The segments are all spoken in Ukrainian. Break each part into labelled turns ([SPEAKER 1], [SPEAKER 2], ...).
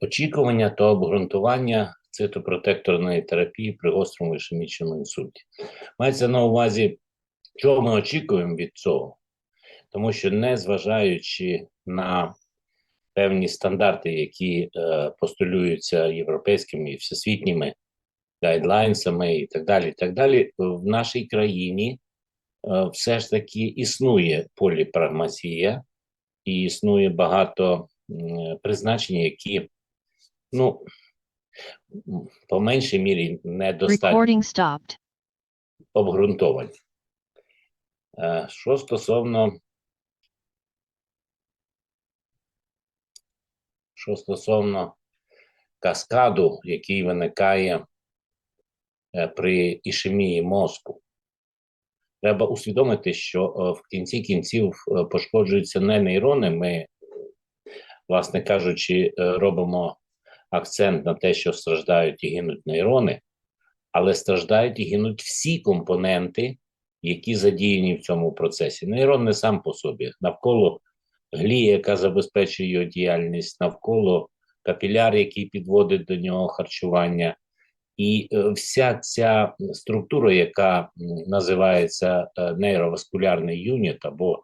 [SPEAKER 1] очікування та обґрунтування цитопротекторної терапії при гострому ішемічному інсульті. Мається на увазі, що ми очікуємо від цього, тому що незважаючи на певні стандарти, які е, постулюються європейськими і всесвітніми гайдлайнсами і так далі, і так далі, в нашій країні е, все ж таки існує поліпрагмазія і існує багато призначень, які, ну, по меншій мірі недостатньо обґрунтовані. Е, Що стосовно що стосовно каскаду, який виникає е, при ішемії мозку, треба усвідомити, що е, в кінці кінців пошкоджуються не нейрони. Ми, власне кажучи, робимо акцент на те, що страждають і гинуть нейрони, але страждають і гинуть всі компоненти, які задіяні в цьому процесі. Нейрон не сам по собі, навколо глія, яка забезпечує його діяльність, навколо капіляр, який підводить до нього харчування. І е, вся ця структура, яка називається е, нейроваскулярний юніт або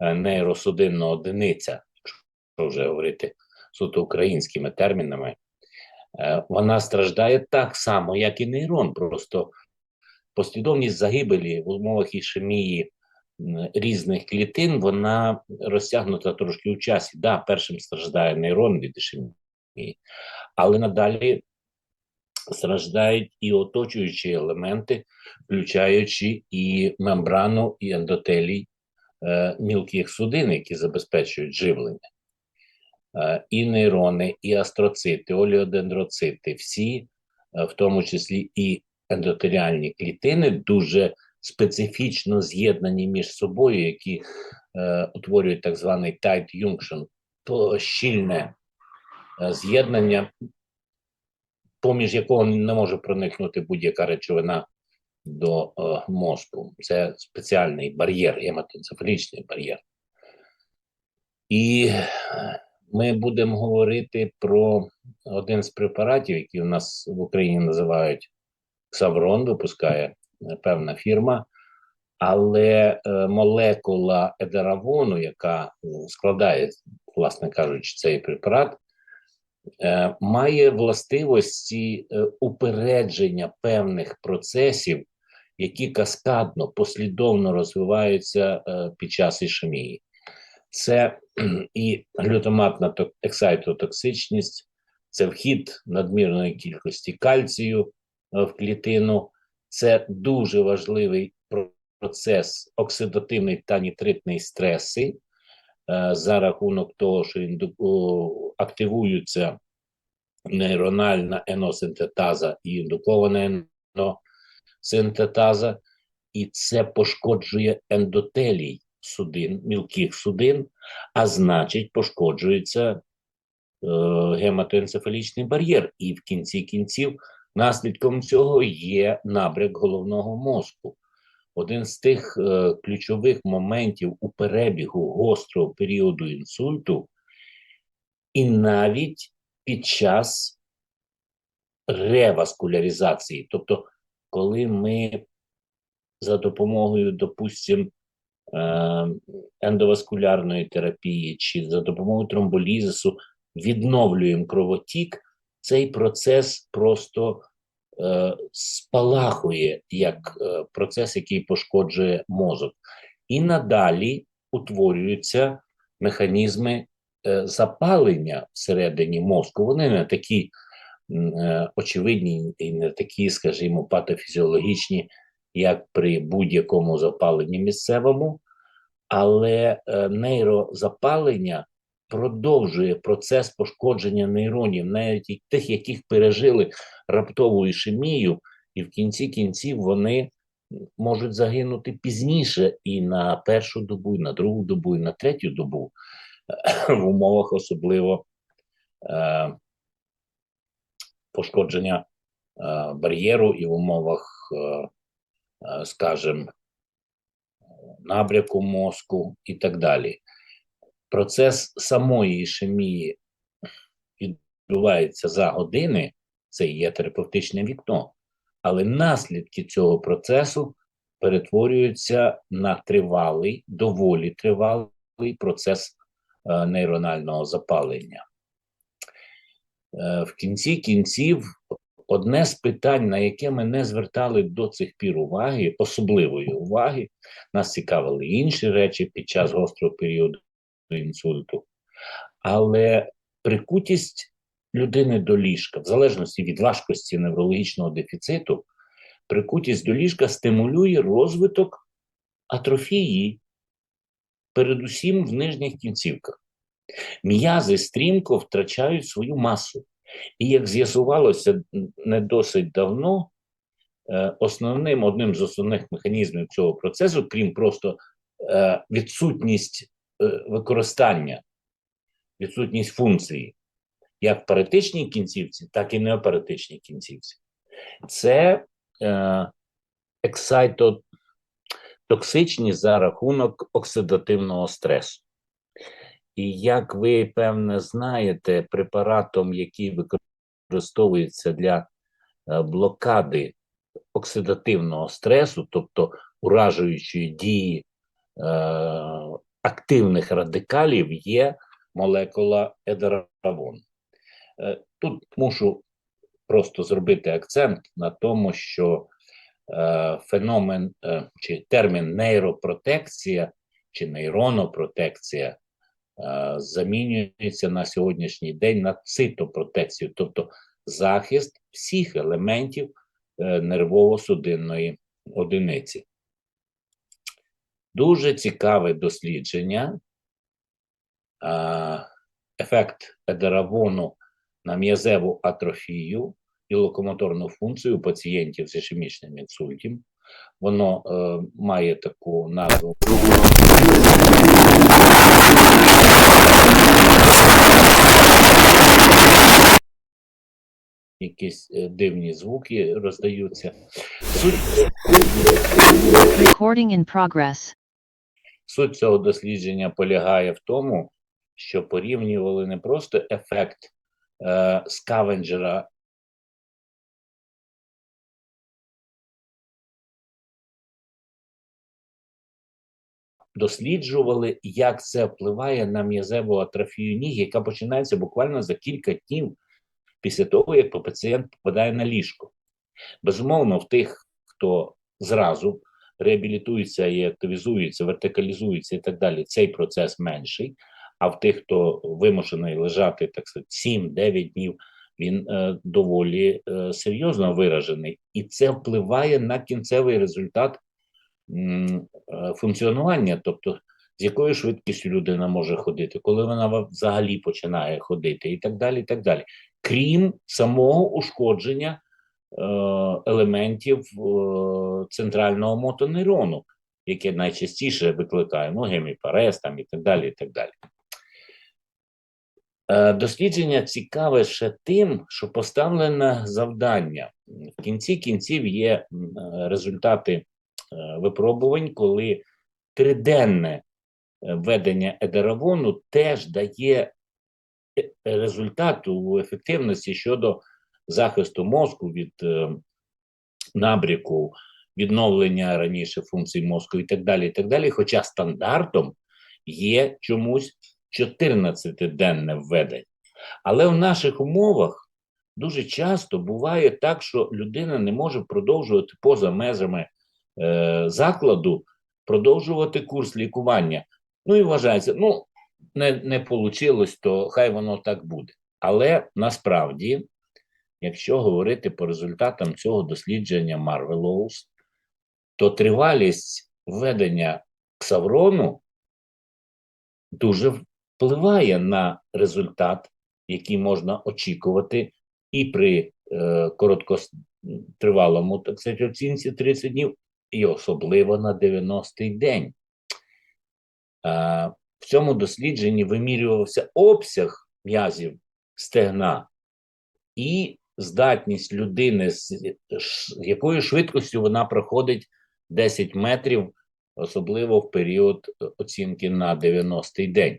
[SPEAKER 1] е, нейросудинна одиниця, якщо вже говорити суто українськими термінами, е, вона страждає так само, як і нейрон. Просто послідовність загибелі в умовах ішемії різних клітин, вона розтягнута трошки у часі. Да, першим страждає нейрон від ішемії, але надалі страждають і оточуючі елементи, включаючи і мембрану, і ендотелій е, мілких судин, які забезпечують живлення. Е, і нейрони, і астроцити, оліодендроцити, всі, е, в тому числі і ендотеліальні клітини, дуже специфічно з'єднані між собою, які е, утворюють так званий tight junction, то щільне е, з'єднання, поміж якого не може проникнути будь-яка речовина до е, мозку. Це спеціальний бар'єр, гематоенцефалічний бар'єр. І ми будемо говорити про один з препаратів, які у нас в Україні називають Ксаврон, випускає е, певна фірма, але е, молекула едеравону, яка е, складає, власне кажучи, цей препарат, е, має властивості упередження певних процесів, які каскадно, послідовно розвиваються під час ішемії. Це і глютаматна ексайтотоксичність, це вхід надмірної кількості кальцію е, в клітину, це дуже важливий процес оксидативний та нітритний стреси е, за рахунок того, що активуються нейрональна еносинтетаза і індукована еносинтетаза, і це пошкоджує ендотелій судин, мілких судин, а значить, пошкоджується е, гематоенцефалічний бар'єр. І в кінці кінців наслідком цього є набряк головного мозку. Один з тих е, ключових моментів у перебігу гострого періоду інсульту, і навіть під час реваскуляризації, тобто, коли ми за допомогою, допустимо, е, ендоваскулярної терапії чи за допомогою тромболізису відновлюємо кровотік, цей процес просто е, спалахує як е, процес, який пошкоджує мозок. І надалі утворюються механізми е, запалення всередині мозку. Вони не такі е, очевидні і не такі, скажімо, патофізіологічні, як при будь-якому запаленні місцевому, але е, нейрозапалення продовжує процес пошкодження нейронів, навіть тих, яких пережили раптову ішемію, і в кінці кінців вони можуть загинути пізніше і на першу добу, і на другу добу, і на третю добу. В умовах особливо е, пошкодження е, бар'єру і в умовах, е, скажімо, набряку мозку і так далі. Процес самої ішемії відбувається за години, це є терапевтичне вікно. Але наслідки цього процесу перетворюються на тривалий, доволі тривалий процес е, нейронального запалення. Е, в кінці кінців, одне з питань, на яке ми не звертали до цих пір уваги, особливої уваги, нас цікавили інші речі під час гострого періоду інсульту, але прикутість людини до ліжка, в залежності від важкості неврологічного дефіциту, прикутість до ліжка стимулює розвиток атрофії, передусім в нижніх кінцівках. М'язи стрімко втрачають свою масу. І як з'ясувалося не досить давно, е, основним одним з основних механізмів цього процесу, крім просто е, відсутність е, використання, відсутність функції, як в паретичній кінцівці, так і неопаретичній кінцівці, це ексайтотоксичність за рахунок оксидативного стресу. І як ви певне знаєте, препаратом, який використовується для е, блокади оксидативного стресу, тобто уражуючої дії е, активних радикалів, є молекула едеравон. Е, тут мушу просто зробити акцент на тому, що е, феномен е, чи термін нейропротекція чи нейронопротекція замінюється на сьогоднішній день на цитопротекцію, тобто захист всіх елементів е, нервово-судинної одиниці. Дуже цікаве дослідження. Е, ефект едеравону на м'язеву атрофію і локомоторну функцію пацієнтів з ішемічним інсультом. Воно е, має таку назву. Якісь е, дивні звуки роздаються. Суть
[SPEAKER 2] Recording in progress.
[SPEAKER 1] Суть цього дослідження полягає в тому, що порівнювали не просто ефект е, скавенджера досліджували, як це впливає на м'язеву атрофію ніг, яка починається буквально за кілька днів після того, як пацієнт попадає на ліжко. Безумовно, в тих, хто зразу реабілітується і активізується, вертикалізується і так далі, цей процес менший. А в тих, хто вимушений лежати так сказати, 7-9 днів, він е, доволі е, серйозно виражений, і це впливає на кінцевий результат м, е, функціонування, тобто з якою швидкістю людина може ходити, коли вона взагалі починає ходити, і так далі. і так далі. Крім самого ушкодження е, елементів е, центрального мотонейрону, яке найчастіше викликає ну, геміпарез там і так далі. і так далі. Е, Дослідження цікаве ще тим, що поставлене завдання. В кінці кінців є е, результати е, випробувань, коли триденне е, введення едеравону теж дає е, результат у ефективності щодо захисту мозку від е, набріку, відновлення раніше функцій мозку і так далі. і так далі. Хоча стандартом є чомусь 14-денне введення. Але в наших умовах дуже часто буває так, що людина не може продовжувати поза межами е, закладу, продовжувати курс лікування. Ну і вважається, ну, не, не вийшло, то хай воно так буде. Але насправді, якщо говорити по результатам цього дослідження Marvelous, то тривалість введення ксаврону дуже впливає на результат, який можна очікувати і при е, короткотривалому так сказати, оцінці 30 днів, і особливо на 90-й день. В цьому дослідженні вимірювався обсяг м'язів стегна і здатність людини, з якою швидкістю вона проходить 10 метрів, особливо в період е, оцінки на 90-й день.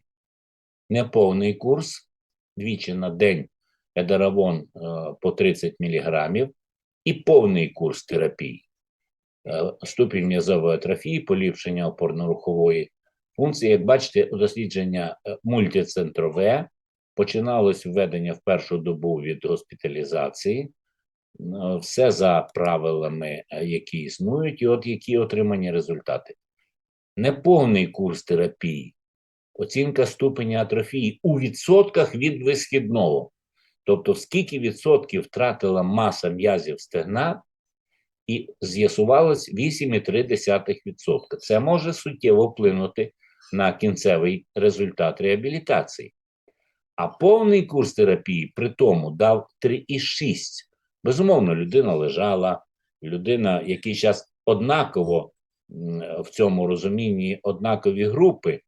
[SPEAKER 1] Неповний курс двічі на день едаравон е, по 30 мг і повний курс терапії. Е, Ступінь м'язової атрофії, поліпшення опорно-рухової функції. Як бачите, дослідження е, мультицентрове починалось введення в першу добу від госпіталізації. Е, Все за правилами, е, які існують, і от які отримані результати. Неповний курс терапії, оцінка ступеня атрофії у відсотках від висхідного. Тобто, скільки відсотків втратила маса м'язів стегна, і з'ясувалось 8,3%. Це може суттєво вплинути на кінцевий результат реабілітації. А повний курс терапії при тому дав 3,6. Безумовно, людина лежала, людина, який час однаково в цьому розумінні однакові групи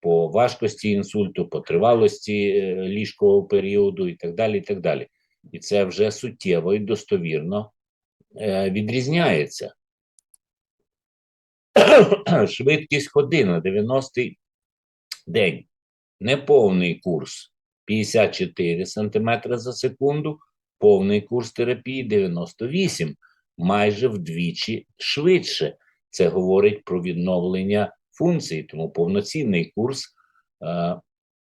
[SPEAKER 1] по важкості інсульту, по тривалості е, ліжкового періоду і так далі. І так далі. І це вже суттєво і достовірно е, відрізняється. Швидкість ходи на 90-й день. Неповний курс 54 см за секунду, повний курс терапії 98, майже вдвічі швидше. Це говорить про відновлення функцій, тому повноцінний курс е,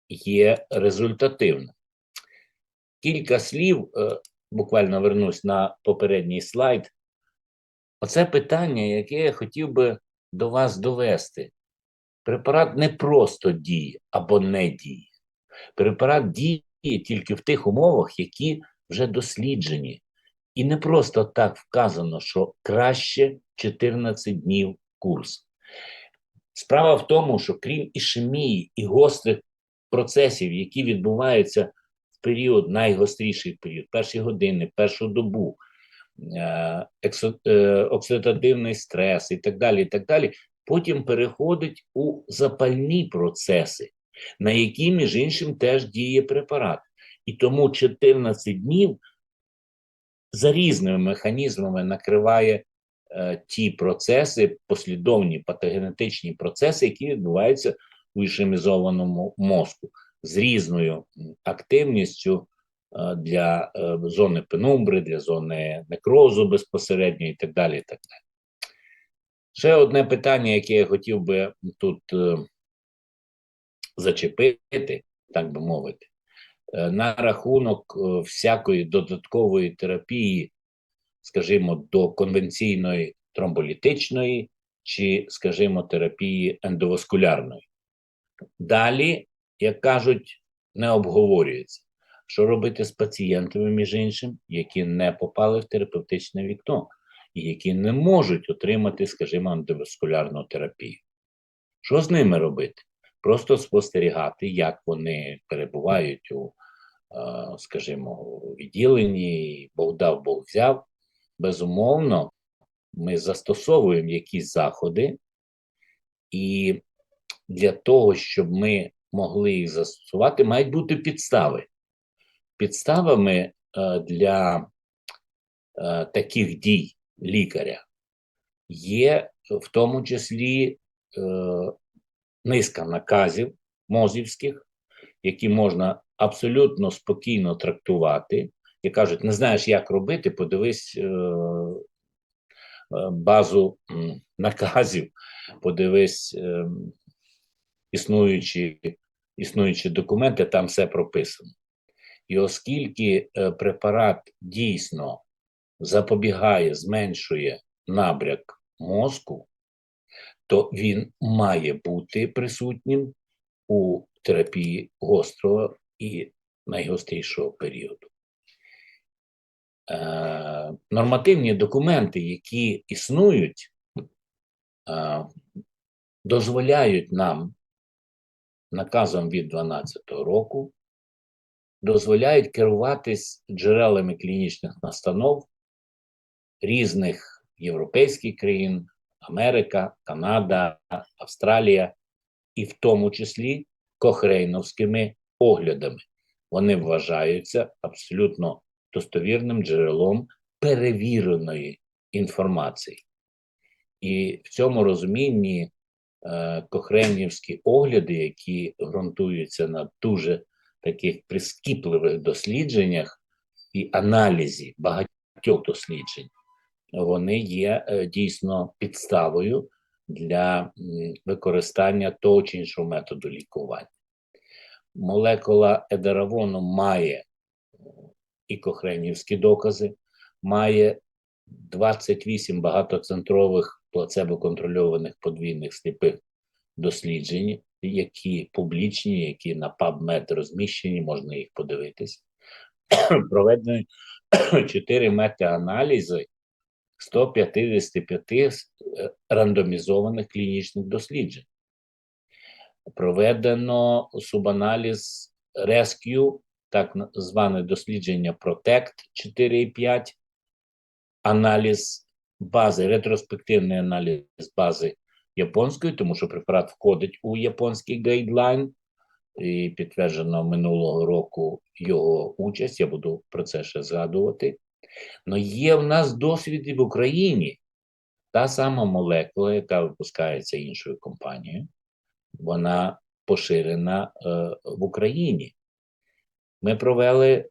[SPEAKER 1] є результативним. Кілька слів, е, буквально вернусь на попередній слайд. Оце питання, яке я хотів би до вас довести. Препарат не просто діє або не діє. Препарат діє тільки в тих умовах, які вже досліджені. І не просто так вказано, що краще 14 днів курс. Справа в тому, що крім ішемії і гострих процесів, які відбуваються в період, найгостріший період, перші години, першу добу, оксидативний стрес і так далі, і так далі, потім переходить у запальні процеси, на які, між іншим, теж діє препарат. І тому 14 днів за різними механізмами накриває е, ті процеси, послідовні патогенетичні процеси, які відбуваються у ішемізованому мозку з різною активністю е, для е, зони пенумбри, для зони некрозу безпосередньо і так далі. І так далі. Ще одне питання, яке я хотів би тут е, зачепити, так би мовити, е, на рахунок е, всякої додаткової терапії, скажімо, до конвенційної тромболітичної чи, скажімо, терапії ендоваскулярної. Далі, як кажуть, не обговорюється. Що робити з пацієнтами, між іншим, які не попали в терапевтичне вікно і які не можуть отримати, скажімо, ендоваскулярну терапію. Що з ними робити? Просто спостерігати, як вони перебувають у, е, скажімо, у відділенні, Бог дав, Бог взяв. Безумовно, ми застосовуємо якісь заходи, і для того, щоб ми могли їх застосувати, мають бути підстави. Підставами е, для е, таких дій лікаря є в тому числі е, низка наказів мозівських, які можна абсолютно спокійно трактувати. І кажуть, не знаєш, як робити, подивись базу наказів, подивись існуючі, існуючі документи, там все прописано. І оскільки е, препарат дійсно запобігає, зменшує набряк мозку, то він має бути присутнім у терапії гострого і найгострішого періоду. Е, нормативні документи, які існують, е, дозволяють нам наказом від 2012 року, дозволяють керуватись джерелами клінічних настанов різних європейських країн, Америка, Канада, Австралія, і в тому числі кохрейновськими оглядами. Вони вважаються абсолютно достовірним джерелом перевіреної інформації. І в цьому розумінні е, кохренівські огляди, які ґрунтуються на дуже таких прискіпливих дослідженнях, і аналізі багатьох досліджень, вони є е, дійсно підставою для використання того чи іншого методу лікування. Молекула едеравону має і кохренівські докази, має 28 багатоцентрових плацебо-контрольованих подвійних сліпих досліджень, які публічні, які на PubMed розміщені, можна їх подивитись. Проведені 4 метааналізи 155 е, рандомізованих клінічних досліджень. Проведено субаналіз Rescue, так зване дослідження Protect 4,5, аналіз бази, ретроспективний аналіз бази японської, тому що препарат входить у японський гайдлайн, і підтверджено минулого року його участь. Я буду про це ще згадувати. Но є в нас досвід і в Україні. Та сама молекула, яка випускається іншою компанією, вона поширена е, в Україні. Ми провели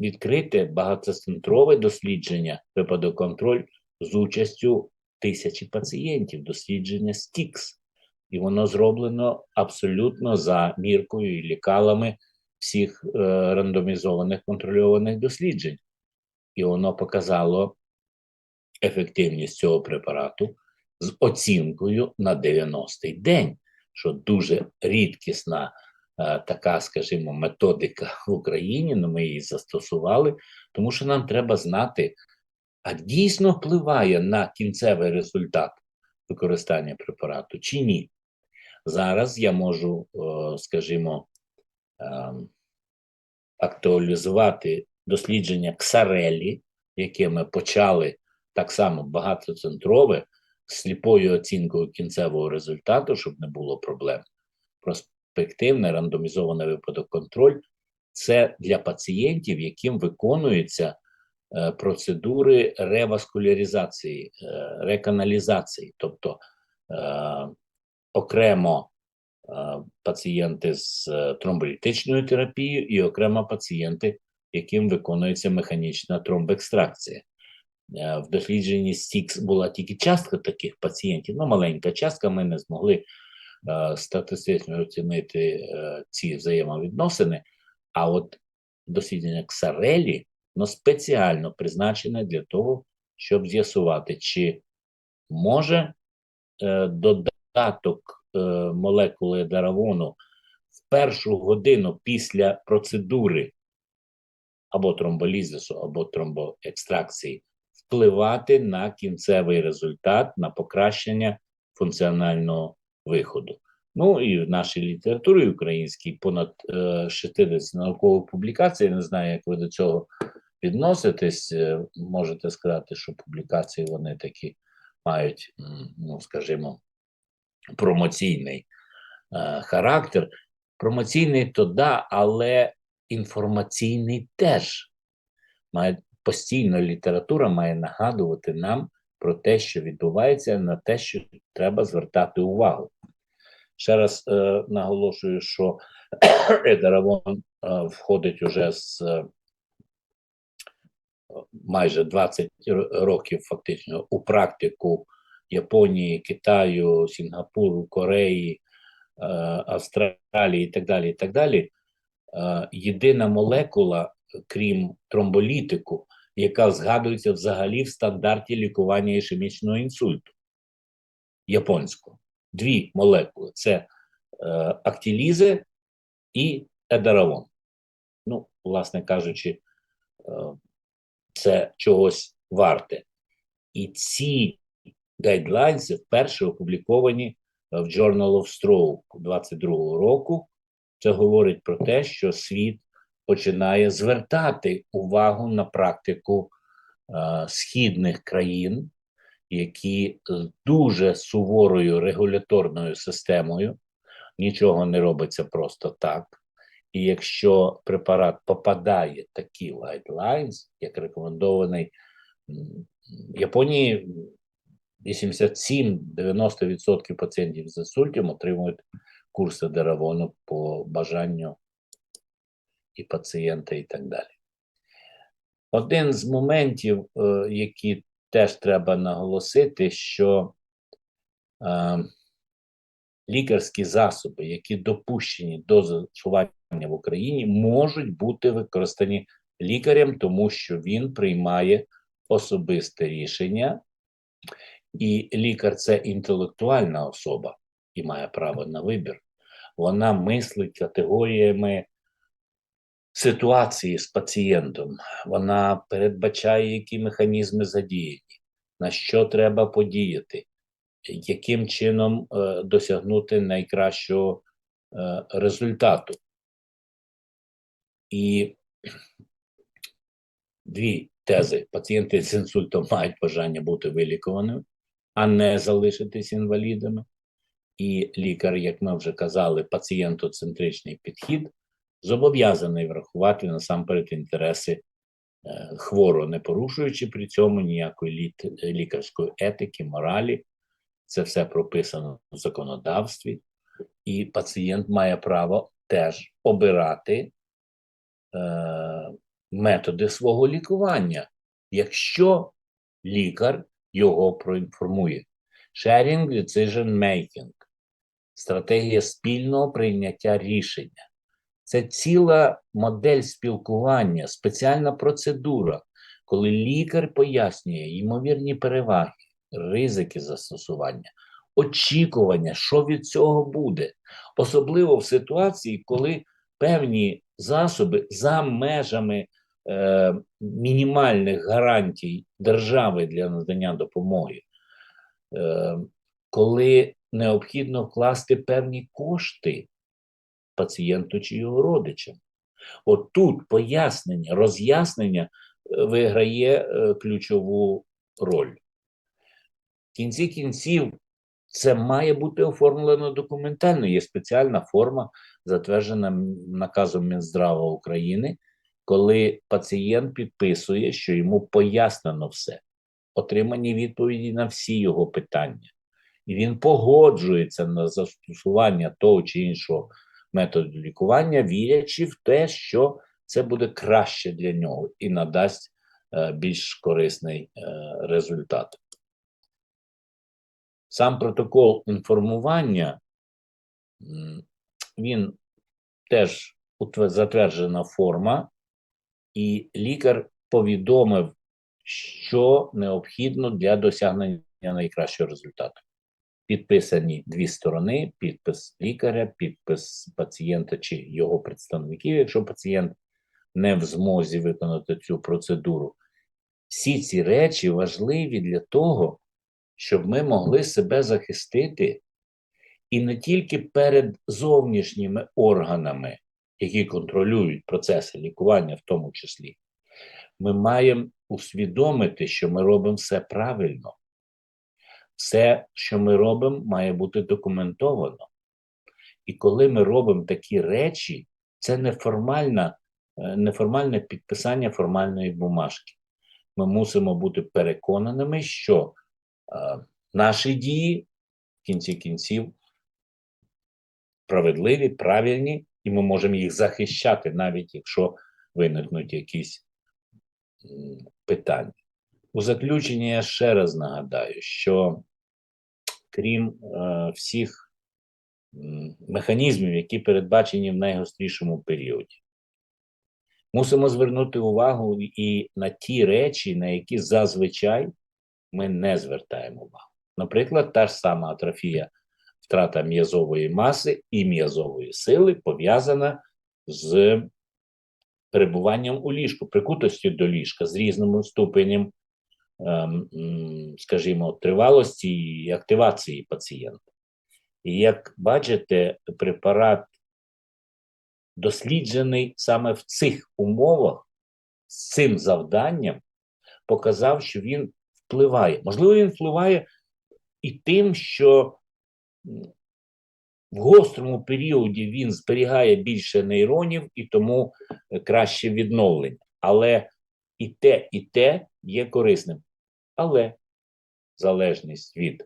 [SPEAKER 1] відкрите багатоцентрове дослідження випадоконтроль з участю тисячі пацієнтів, дослідження STIX. І воно зроблено абсолютно за міркою і лікалами всіх е, рандомізованих контрольованих досліджень. І воно показало ефективність цього препарату з оцінкою на 90-й день, що дуже рідкісна е, така, скажімо, методика в Україні. але ми її застосували, тому що нам треба знати, а дійсно впливає на кінцевий результат використання препарату чи ні. Зараз я можу, е, скажімо, ем, актуалізувати дослідження Ксарелі, яке ми почали так само багатоцентрове, з сліпою оцінкою кінцевого результату, щоб не було проблем. Проспективний рандомізований випадок контроль це для пацієнтів, яким виконуються е, процедури реваскуляризації, е, реканалізації, тобто е, окремо е, пацієнти з е, тромболітичною терапією і окремо пацієнти, яким виконується механічна тромбекстракція. Е, В дослідженні STIX була тільки частка таких пацієнтів, ну маленька частка, ми не змогли е, статистично оцінити е, ці взаємовідносини. А от дослідження Ксарелі воно спеціально призначене для того, щоб з'ясувати, чи може е, додаток е, молекули даравону в першу годину після процедури або тромболізису, або тромбоекстракції впливати на кінцевий результат, на покращення функціонального виходу. Ну і в нашій літературі українській понад е, 60 наукових публікацій. Я не знаю, як ви до цього відноситесь. Е, можете сказати, що публікації вони такі мають, ну скажімо, промоційний е, характер. Промоційний то да, але інформаційний теж. Має постійно література має нагадувати нам про те, що відбувається, на те, що треба звертати увагу. Ще раз е, наголошую, що Едаравон е, входить уже з е, майже 20 років фактично у практику Японії, Китаю, Сінгапуру, Кореї, е, Австралії і так далі. І так далі. Е, єдина молекула, крім тромболітику, яка згадується взагалі в стандарті лікування ішемічного інсульту японського. Дві молекули: це е, актілізи і едаравон. Ну, власне кажучи, це чогось варте. І ці гайдлайнси вперше опубліковані в Journal of Stroke 22 року. Це говорить про те, що світ починає звертати увагу на практику е, східних країн, які з дуже суворою регуляторною системою нічого не робиться просто так. І якщо препарат попадає в такі guidelines, як рекомендований м, Японії, 87-90% пацієнтів з інсультом отримують курси деравону по бажанню і пацієнта, і так далі. Один з моментів, е, які теж треба наголосити, що е, лікарські засоби, які допущені до застосування в Україні, можуть бути використані лікарем, тому що він приймає особисте рішення, і лікар це інтелектуальна особа і має право на вибір. Вона мислить категоріями ситуації з пацієнтом. Вона передбачає, які механізми задіяні, на що треба подіяти, яким чином е, досягнути найкращого е, результату. І дві тези: пацієнти з інсультом мають бажання бути вилікуваними, а не залишитись інвалідами. І лікар, як ми вже казали, пацієнтоцентричний підхід зобов'язаний врахувати насамперед інтереси е, хворого, не порушуючи при цьому ніякої лікарської етики, моралі. Це все прописано в законодавстві, і пацієнт має право теж обирати е, методи свого лікування, якщо лікар його проінформує. Sharing Decision Making – стратегія спільного прийняття рішення. Це ціла модель спілкування, спеціальна процедура, коли лікар пояснює ймовірні переваги, ризики застосування, очікування, що від цього буде, особливо в ситуації, коли певні засоби за межами е, мінімальних гарантій держави для надання допомоги, е, коли необхідно вкласти певні кошти пацієнту чи його родичам. От тут пояснення, роз'яснення е, виграє е, ключову роль. В кінці кінців це має бути оформлено документально. Є спеціальна форма, затверджена наказом Мінздрава України, коли пацієнт підписує, що йому пояснено все, отримані відповіді на всі його питання. І він погоджується на застосування того чи іншого методу лікування, вірячи в те, що це буде краще для нього і надасть е, більш корисний е, результат. Сам протокол інформування, він теж затверджена форма, і лікар повідомив, що необхідно для досягнення найкращого результату. Підписані дві сторони: підпис лікаря, підпис пацієнта чи його представників, якщо пацієнт не в змозі виконати цю процедуру. Всі ці речі важливі для того, щоб ми могли себе захистити і не тільки перед зовнішніми органами, які контролюють процеси лікування, в тому числі, ми маємо усвідомити, що ми робимо все правильно. Все, що ми робимо, має бути документовано. І коли ми робимо такі речі, це неформальна, е, неформальне підписання формальної бумажки. Ми мусимо бути переконаними, що наші дії в кінці кінців справедливі, правильні, і ми можемо їх захищати, навіть якщо виникнуть якісь питання. У заключення я ще раз нагадаю, що крім е, всіх механізмів, які передбачені в найгострішому періоді, мусимо звернути увагу і на ті речі, на які зазвичай ми не звертаємо увагу. Наприклад, та ж сама атрофія, втрата м'язової маси і м'язової сили пов'язана з перебуванням у ліжку, прикутості до ліжка з різним ступенем Ем, скажімо, тривалості і активації пацієнта. І як бачите, препарат досліджений саме в цих умовах з цим завданням, показав, що він впливає. Можливо, він впливає і тим, що в гострому періоді він зберігає більше нейронів і тому краще відновлення. Але і те, і те є корисним. Але залежність від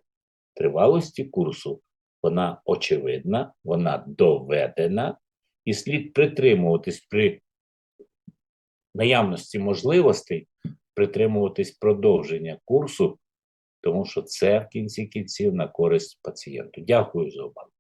[SPEAKER 1] тривалості курсу, вона очевидна, вона доведена, і слід притримуватись при наявності можливостей притримуватись продовження курсу, тому що це в кінці кінців на користь пацієнту. Дякую за увагу.